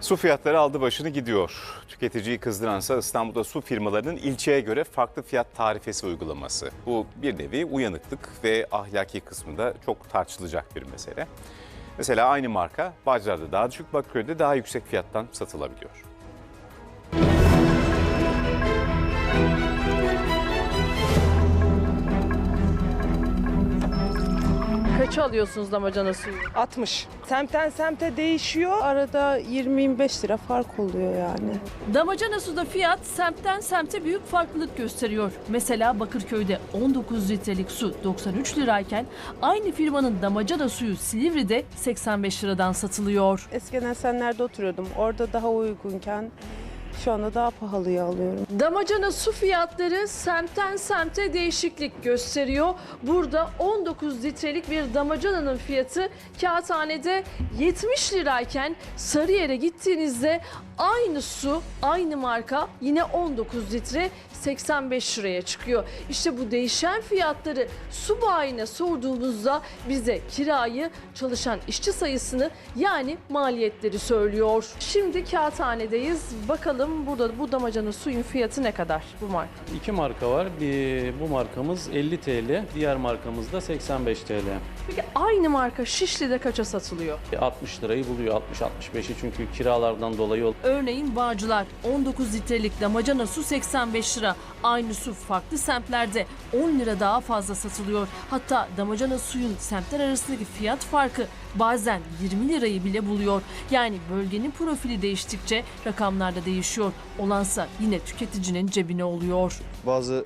Su fiyatları aldı başını gidiyor. Tüketiciyi kızdıransa İstanbul'da su firmalarının ilçeye göre farklı fiyat tarifesi uygulaması. Bu bir nevi uyanıklık ve ahlaki kısmında çok tartışılacak bir mesele. Mesela aynı marka Bağcılar'da daha düşük, Bakırköy'de daha yüksek fiyattan satılabiliyor. Kaça alıyorsunuz damacana suyu? 60. Semtten semte değişiyor. Arada 20-25 lira fark oluyor yani. Damacana suda fiyat semtten semte büyük farklılık gösteriyor. Mesela Bakırköy'de 19 litrelik su 93 lirayken aynı firmanın damacana suyu Silivri'de 85 liradan satılıyor. Eskiden sen nerede oturuyordum? Orada daha uygunken şu anda daha pahalıya alıyorum. Damacana su fiyatları semtten semte değişiklik gösteriyor. Burada 19 litrelik bir damacananın fiyatı kağıthanede 70 lirayken Sarıyer'e gittiğinizde aynı su, aynı marka yine 19 litre 85 liraya çıkıyor. İşte bu değişen fiyatları su bayine sorduğumuzda bize kirayı, çalışan işçi sayısını yani maliyetleri söylüyor. Şimdi kağıthanedeyiz. Bakalım burada bu damacana suyun fiyatı ne kadar bu marka? İki marka var. Bir, bu markamız 50 TL, diğer markamız da 85 TL. Peki aynı marka Şişli'de kaça satılıyor? 60 lirayı buluyor, 60-65'i çünkü kiralardan dolayı Örneğin Bağcılar 19 litrelik damacana su 85 lira. Aynı su farklı semtlerde 10 lira daha fazla satılıyor. Hatta damacana suyun semtler arasındaki fiyat farkı bazen 20 lirayı bile buluyor. Yani bölgenin profili değiştikçe rakamlar da değişiyor. Olansa yine tüketicinin cebine oluyor. Bazı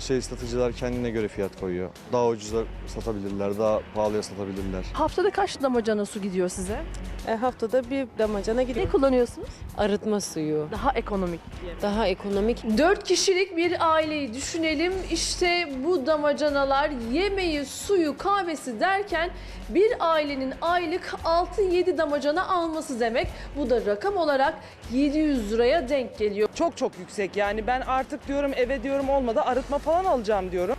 şey satıcılar kendine göre fiyat koyuyor. Daha ucuza satabilirler, daha pahalıya satabilirler. Haftada kaç damacana su gidiyor size? E, haftada bir damacana Ne kullanıyorsunuz? arıtma suyu, Daha ekonomik diye. daha ekonomik. 4 kişilik bir aileyi düşünelim. İşte bu damacanalar yemeği, suyu, kahvesi derken bir ailenin aylık 6-7 damacana alması demek. Bu da rakam olarak 700 liraya denk geliyor. Çok çok yüksek yani ben artık diyorum eve diyorum olmadı arıtma falan alacağım diyorum.